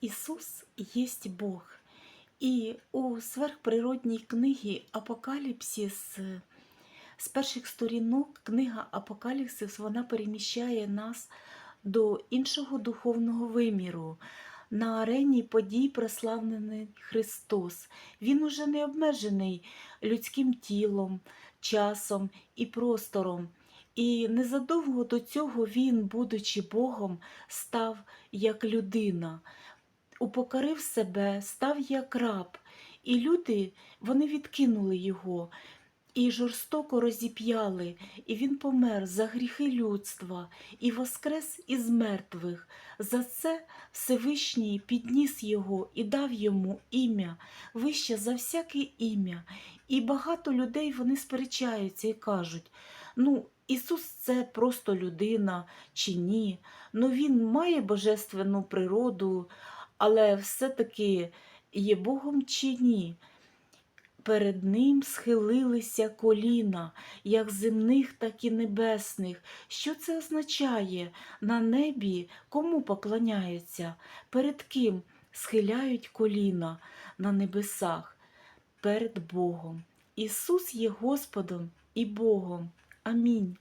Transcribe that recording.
Ісус єсть Бог. І у сверхприродній книгі Апокаліпсис з перших сторінок книга Апокаліпсис вона переміщає нас до іншого духовного виміру. На арені подій прославлений Христос. Він уже не обмежений людським тілом, часом і простором. І незадовго до цього він, будучи Богом, став як людина, упокорив себе, став як раб. І люди вони відкинули його і жорстоко розіп'яли, і він помер за гріхи людства і воскрес із мертвих. За це Всевишній підніс його і дав йому ім'я вище за всяке ім'я. І багато людей вони сперечаються і кажуть: ну, Ісус це просто людина чи ні. Ну Він має божественну природу, але все-таки є Богом чи ні. Перед ним схилилися коліна, як земних, так і небесних. Що це означає? На небі кому поклоняються? Перед ким схиляють коліна на небесах? Перед Богом. Ісус є Господом і Богом. Амінь.